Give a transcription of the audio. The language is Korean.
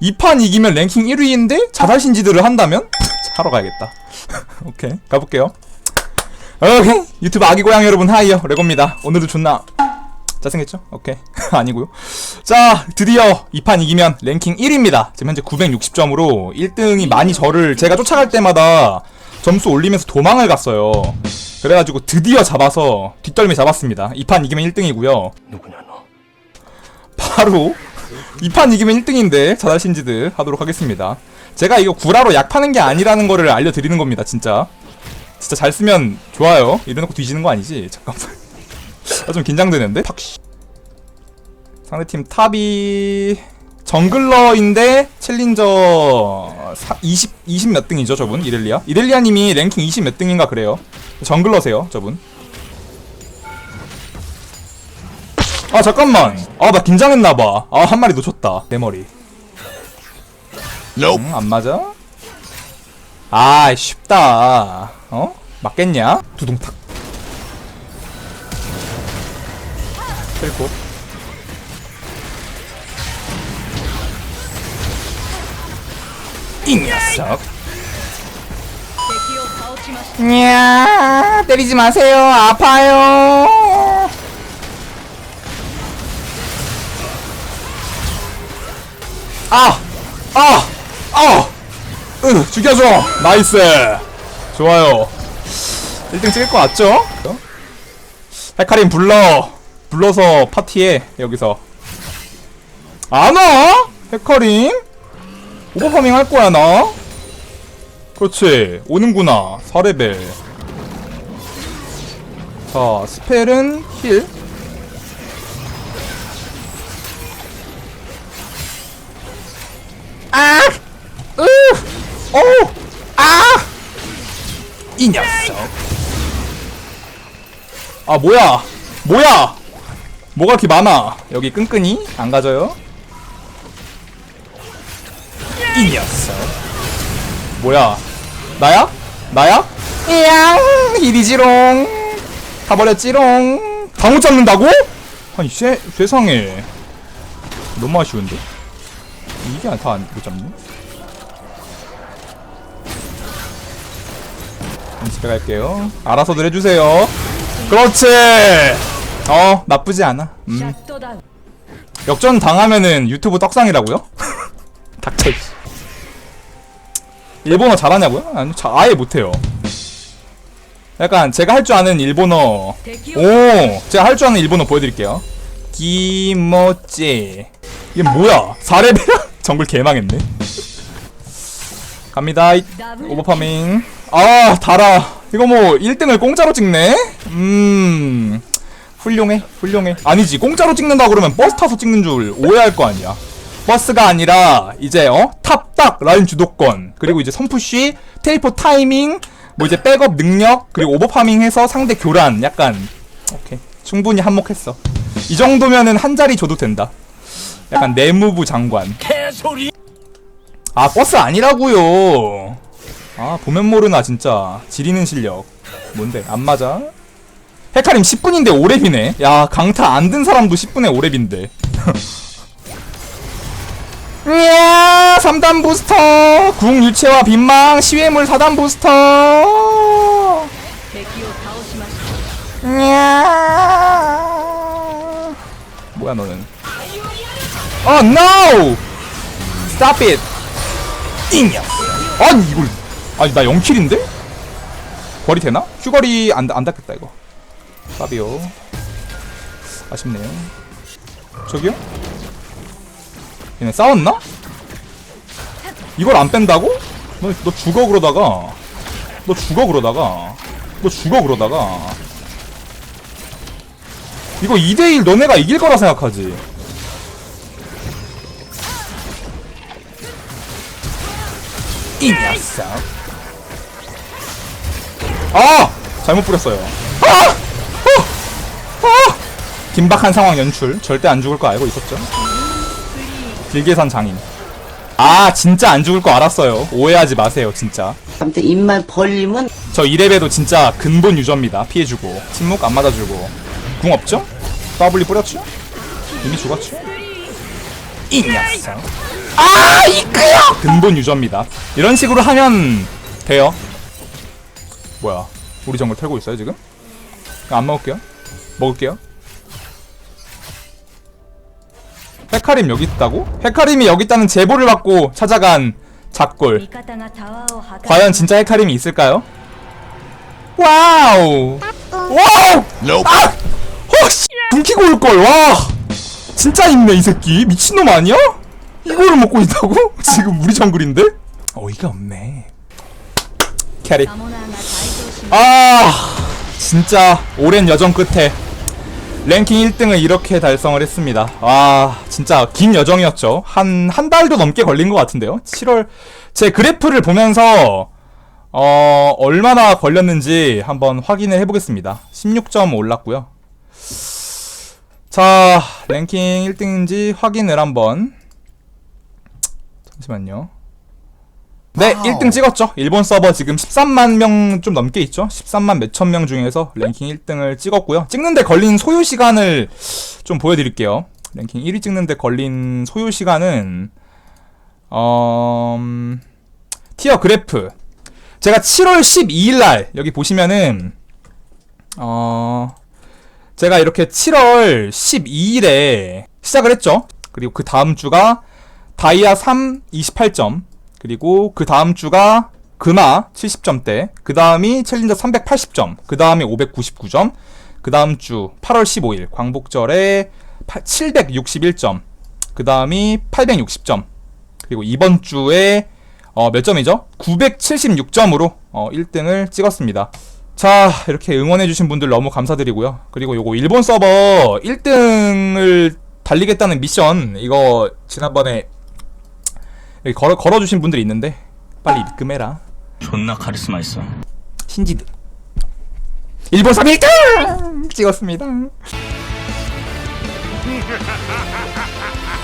이 판 이기면 랭킹 1위인데 자살신지들을 한다면? 하러 가야겠다. 오케이 가볼게요. 오케이 유튜브 아기 고양 여러분 하이요 레고입니다. 오늘도 존나 짜증했죠? 오케이 아니고요. 자 드디어 이 판 이기면 랭킹 1위입니다. 지금 현재 960점으로 1등이 많이 저를 제가 쫓아갈 때마다 점수 올리면서 도망을 갔어요. 그래가지고 드디어 잡아서 뒷덜미 잡았습니다. 이 판 이기면 1등이고요. 누구냐 너? 바로 이 판 이기면 1등인데 자살신지드 하도록 하겠습니다. 제가 이거 구라로 약 파는 게 아니라는 거를 알려드리는 겁니다, 진짜. 진짜 잘 쓰면 좋아요. 이래놓고 뒤지는 거 아니지? 잠깐만. 아, 좀 긴장되는데? 팍. 씨. 상대팀 탑이 정글러인데 챌린저 사, 20, 20 몇 등이죠, 저분? 이렐리아? 이렐리아님이 랭킹 20 몇 등인가 그래요. 정글러세요, 저분. 아 잠깐만 아 나 긴장했나봐 아 한 마리 놓쳤다 내 머리 응, 안 맞아? 아 쉽다 어? 맞겠냐? 두둥탁 텔코 이 녀석 냐 때리지 마세요 아파요 아! 아! 아! 으, 죽여줘! 나이스! 좋아요. 1등 찍을 것 같죠? 헤카림 불러! 불러서 파티에, 여기서. 안 와? 헤카림? 오버파밍 할 거야, 나? 그렇지. 오는구나. 4레벨. 자, 스펠은 힐. 아! 으! 오! 아! 이 녀석. 아, 뭐야? 뭐야? 뭐가 이렇게 많아? 여기 끈끈이? 안 가져요? 이 녀석. 뭐야? 나야? 나야? 이양! 이리지롱! 가버렸지롱! 다 못 잡는다고? 아니, 세, 세상에. 너무 아쉬운데? 이게 다못 잡네. 그럼 집에 갈게요. 알아서들 해주세요. 그렇지. 어 나쁘지 않아. 음. 역전 당하면은 유튜브 떡상이라고요? 닥쳐. 일본어 잘하냐고요? 아니 자, 아예 못해요. 약간 제가 할 줄 아는 일본어. 오, 제가 할 줄 아는 일본어 보여드릴게요. 기모찌. 이게 뭐야? 4레벨? 정글 개망했네. 갑니다. 이- 오버파밍. 아, 달아. 이거 뭐 1등을 공짜로 찍네? 음. 훌륭해. 훌륭해. 아니지. 공짜로 찍는다 그러면 버스 타서 찍는 줄 오해할 거 아니야. 버스가 아니라 이제 어? 탑딱 라인 주도권. 그리고 이제 선푸쉬, 테이포 타이밍, 뭐 이제 백업 능력, 그리고 오버파밍 해서 상대 교란. 약간 오케이. 충분히 한몫했어. 이 정도면은 한 자리 줘도 된다. 약간 내무부 장관. 아 버스 아니라고요. 아 보면 모르나 진짜 지리는 실력. 뭔데 안 맞아? 헤카림 10분인데 5렙이네. 야 강타 안 든 사람도 10분에 5렙인데. 이야 3단 부스터 궁 유체와 빈망 시외물 4단 부스터. 이야 뭐야 너는? 어 no! Stop it. 잉야 아니 이걸. 아니 나 0킬인데? 거리 되나? 휴거리 안, 안 닿겠다 이거. 까비요 아쉽네요. 저기요? 얘네 싸웠나? 이걸 안 뺀다고? 너, 너 죽어 그러다가 너 죽어 그러다가 너 죽어 그러다가 이거 2대1 너네가 이길 거라 생각하지 이 녀석 아! 잘못 뿌렸어요 아! 어! 아! 긴박한 상황 연출 절대 안 죽을 거 알고 있었죠 길계산 장인. 아 진짜 안 죽을 거 알았어요. 오해하지 마세요 진짜. 아무튼 입만 벌리면 저 이레베도 진짜 근본 유저입니다. 피해주고 침묵 안 맞아주고. 궁 없죠? W 뿌렸죠? 이미 죽었죠? 이 녀석. 아 이끄요 근본 유저입니다. 이런 식으로 하면 돼요. 뭐야 우리 정글 털고 있어요 지금? 안 먹을게요? 먹을게요 헤카림 여기 있다고? 헤카림이 여기 있다는 제보를 받고 찾아간 작골 과연 진짜 헤카림이 있을까요? 와우 와우 nope. 아! 어, 허씨 굶기고 올걸 와 진짜 있네 이 새끼 미친놈 아니야? 이거를 먹고 있다고? 지금 우리 정글인데? 어이가 없네 캐리 아 진짜 오랜 여정 끝에 랭킹 1등을 이렇게 달성을 했습니다. 아 진짜 긴 여정이었죠. 한 한 달도 넘게 걸린 것 같은데요. 7월 제 그래프를 보면서 어 얼마나 걸렸는지 한번 확인을 해보겠습니다. 16점 올랐고요. 자 랭킹 1등인지 확인을 한번 잠시만요. 네, 1등 찍었죠. 일본 서버 지금 13만 명 좀 넘게 있죠. 13만 몇천 명 중에서 랭킹 1등을 찍었고요. 찍는데 걸린 소요 시간을 좀 보여드릴게요. 랭킹 1위 찍는데 걸린 소요 시간은 어... 음, 티어 그래프. 제가 7월 12일 날 여기 보시면은 어 제가 이렇게 7월 12일에 시작을 했죠. 그리고 그 다음 주가 다이아 3 28점 그리고 그 다음 주가 금화 70점대, 그 다음이 챌린저 380점, 그 다음이 599점, 그 다음 주 8월 15일 광복절에 761점, 그 다음이 860점, 그리고 이번 주에 어, 몇 점이죠? 976점으로 어, 1등을 찍었습니다. 자, 이렇게 응원해주신 분들 너무 감사드리고요. 그리고 요거 일본 서버 1등을 달리겠다는 미션, 이거 지난번에 여기 걸어, 걸어주신 분들이 있는데 빨리 입금해라. 존나 카리스마 있어. 신지드. 일본 3 1등 찍었습니다